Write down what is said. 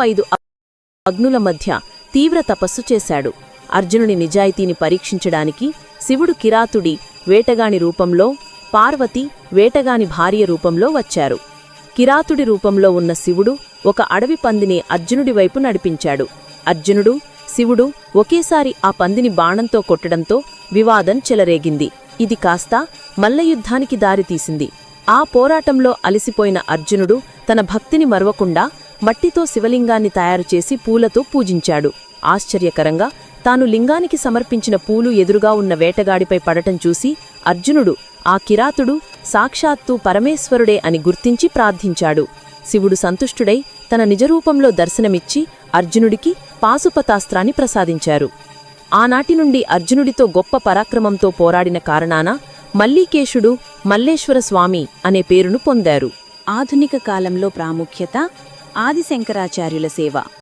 ఐదు అగ్నుల మధ్య తీవ్ర తపస్సు చేశాడు. అర్జునుని నిజాయితీని పరీక్షించడానికి శివుడు కిరాతుడి వేటగాని రూపంలో పార్వతి వేటగాని భార్య రూపంలో వచ్చారు. కిరాతుడి రూపంలో ఉన్న శివుడు ఒక అడవి పందిని అర్జునుడి వైపు నడిపించాడు. అర్జునుడు శివుడు ఒకేసారి ఆ పందిని బాణంతో కొట్టడంతో వివాదం చెలరేగింది. ఇది కాస్త మల్లయుద్ధానికి దారితీసింది. ఆ పోరాటంలో అలసిపోయిన అర్జునుడు తన భక్తిని మరవకుండా మట్టితో శివలింగాన్ని తయారుచేసి పూలతో పూజించాడు. ఆశ్చర్యకరంగా తాను లింగానికి సమర్పించిన పూలు ఎదురుగా ఉన్న వేటగాడిపై పడటం చూసి అర్జునుడు ఆ కిరాతుడు సాక్షాత్తు పరమేశ్వరుడే అని గుర్తించి ప్రార్థించాడు. శివుడు సంతుష్టుడై తన నిజరూపంలో దర్శనమిచ్చి అర్జునుడికి పాశుపతాస్త్రాన్ని ప్రసాదించారు. ఆనాటి నుండి అర్జునుడితో గొప్ప పరాక్రమంతో పోరాడిన కారణాన మల్లీకేశుడు మల్లేశ్వర స్వామి అనే పేరును పొందారు. ఆధునిక కాలంలో ప్రాముఖ్యత ఆదిశంకరాచార్యుల సేవ.